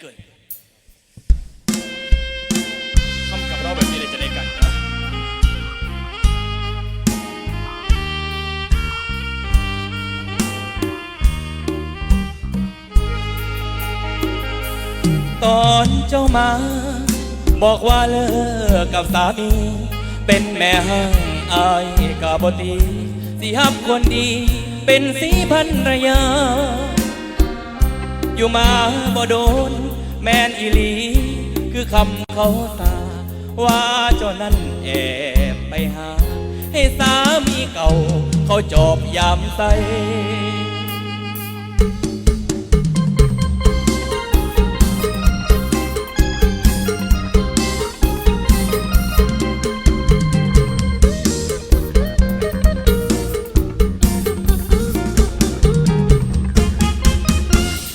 เกิดทำกับเราแบบนี้เลยจะได้กันนะตอนเจ้ามา บอกว่าเลิกกับสามี เป็นแม่ห้างอายกาบตีสิฮับคนดี เป็นสีพันรยา อยู่มาบ่โดน แมนอีหลี คือคำเขาตา ว่าเจ้านั้นแอบไปหา ให้สามีเก่า เขาจอบยามใส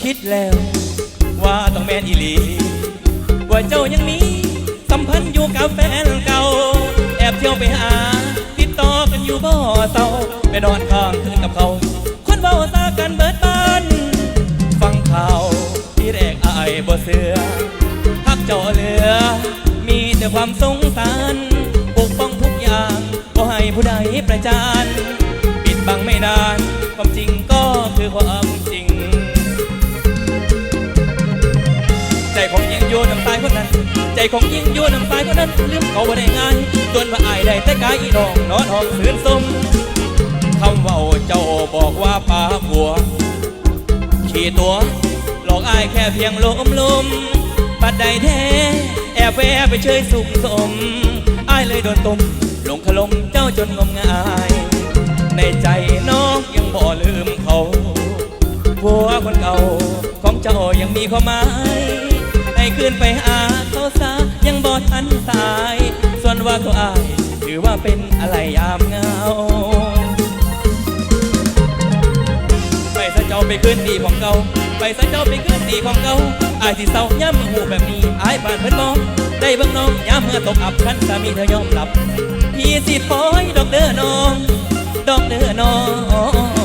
คิดแล้ว ว่าต้องแม่นอีหลี ว่าเจ้ายังมีสัมพันธ์อยู่กับแฟนเก่า แอบเที่ยวไปหา ติดต่อกันอยู่บ่เศร้าไปนอนข้างคืนกับเขา คนเบาซากันเบิดบ้าน ฟังข่าวที่แรกอายบ่เสือพักเจาะเหลือ มีแต่ความสงสารปกป้องทุกอย่างก็ให้ผู้ใดประจานปิดบังไม่นานความจริง อยู่น้ำตายคนนั้น ใจของยิงอยู่น้ำตายคนนั้นลืมเขาบ่ได้ง่ายตัวนว่าอายได้แต่กายอีน้องนอนห้องคืนสมคำว่าเจ้าบอกว่าปาบัวขี่ตัวหลอกอายแค่เพียงลมลมปัดใดแท้แอบแวะไปเชยสุขสมอายเลยโดนตุ่มหลงขลมเจ้าจนงมงายในใจน้องยังบ่ลืมเขาผัวคนเก่าของเจ้ายังมีความหมาย คืนไปอาเขาซายังบอดทันสาย ส่วนว่าเขาอายหรือว่าเป็นอะไรยามเงาไปซะเจ้าไปคืนดีของเก่าไปซะเจ้าไปคืนดีของเก่าอายสิเศร้าย่ำหูแบบนี้อายผ่านเพิ่นมองได้เบิ่งน้องย้ำเมื่อตกอับคันสามีเธอยอมหลับพี่สิปล่อยดอกเด้อน้อง ดอกเด้อน้อง